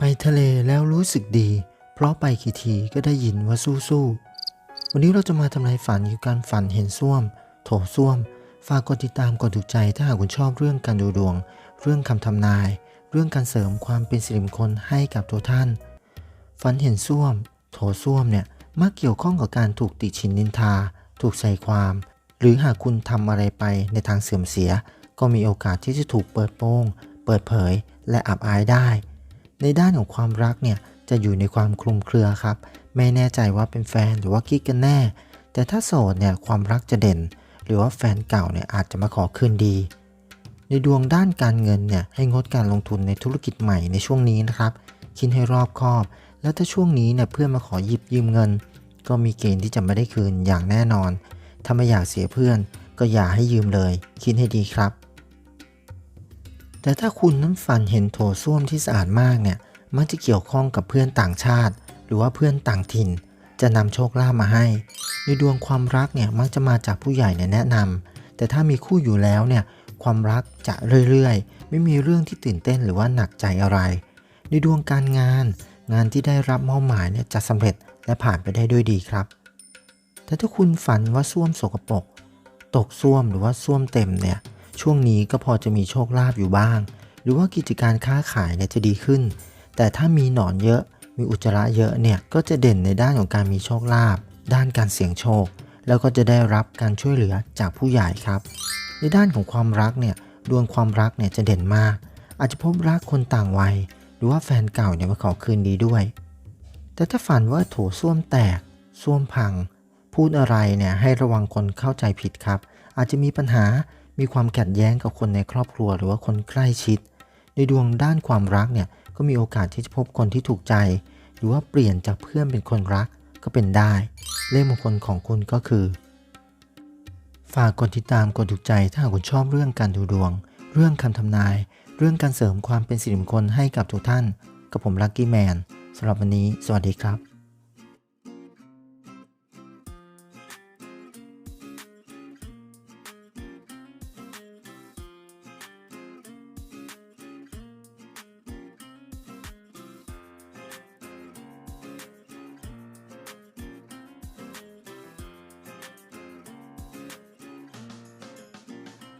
ไปทะเลแล้วรู้สึกดี เพราะไปกี่ทีก็ได้ยินว่าสู้ๆวันนี้เราจะมาทำลายฝันเกี่ยวกับการฝันเห็นส้วม โถส้วม ฝากกดติดตามกดถูกใจถ้าหากคุณชอบเรื่องการดูดวง เรื่องคำทำนาย เรื่องการเสริมความเป็นสิริมงคลให้กับตัวท่าน ฝันเห็นส้วม โถส้วมเนี่ยมักเกี่ยวข้องกับการถูกติชินนินทา ถูกใส่ความ หรือหากคุณทำอะไรไปในทางเสื่อมเสีย ก็มีโอกาสที่จะถูกเปิดโปง เปิดเผย และอับอายได้ ในด้านของความรักเนี่ยจะอยู่ในความคลุมเครือครับ ไม่แน่ใจว่าเป็นแฟนหรือว่ากิ๊กกันแน่ แต่ถ้าโสดเนี่ยความรักจะเด่น หรือว่าแฟนเก่าเนี่ยอาจจะมาขอคืนดี ในดวงด้านการเงินเนี่ยให้งดการลงทุนในธุรกิจใหม่ในช่วงนี้นะครับ คิดให้รอบคอบ แล้วถ้าช่วงนี้เนี่ยเพื่อนมาขอหยิบยืมเงิน ก็มีเกณฑ์ที่จะไม่ได้คืนอย่างแน่นอน ถ้าไม่อยากเสียเพื่อน ก็อย่าให้ยืมเลย คิดให้ดีครับ แต่ถ้าคุณนั้นฝันเห็นโถส้วมที่สะอาดมากเนี่ยมักจะเกี่ยวข้องกับเพื่อนต่างชาติ หรือว่าเพื่อนต่างถิ่น จะนำโชคลาภมาให้ ในดวงความรักเนี่ยมักจะมาจากผู้ใหญ่เนี่ยแนะนำแต่ถ้ามีคู่อยู่แล้วเนี่ยความรักจะเรื่อยๆ ไม่มีเรื่องที่ตื่นเต้นหรือว่าหนักใจอะไร ในดวงการงาน งานที่ได้รับมอบหมายเนี่ยจะสำเร็จและผ่านไปได้ด้วยดีครับ แต่ถ้าคุณฝันว่าส้วมสกปรกตกส้วมหรือว่าส้วมเต็มเนี่ย ช่วงนี้ก็พอจะมีโชคลาภอยู่บ้าง หรือว่ากิจการค้าขายเนี่ยจะดีขึ้น แต่ถ้ามีหนอนเยอะ มีอุจจาระเยอะเนี่ยก็จะเด่นในด้านของการมีโชคลาภด้านการเสี่ยงโชค แล้วก็จะได้รับการช่วยเหลือจากผู้ใหญ่ครับ ในด้านของความรักเนี่ยดวงความรักเนี่ยจะเด่นมาก อาจจะพบรักคนต่างวัย หรือว่าแฟนเก่าเนี่ยมาขอคืนดีด้วย แต่ถ้าฝันว่าโถส้วมแตกส้วมพัง พูดอะไรเนี่ยให้ระวังคนเข้าใจผิดครับ อาจจะมีปัญหา มีความขัดแย้งกับคนในครอบครัวหรือว่าคนใกล้ชิด ในดวงด้านความรักเนี่ยก็มีโอกาสที่จะพบคนที่ถูกใจ หรือว่าเปลี่ยนจากเพื่อนเป็นคนรักก็เป็นได้ เลขมงคลของคุณก็คือ ฝากกดติดตามกดถูกใจถ้าหากคุณชอบเรื่องการดูดวง เรื่องคำทำนาย เรื่องการเสริมความเป็นสิริมงคลให้กับทุกท่าน กับผมลัคกี้แมนสำหรับวันนี้ สวัสดีครับ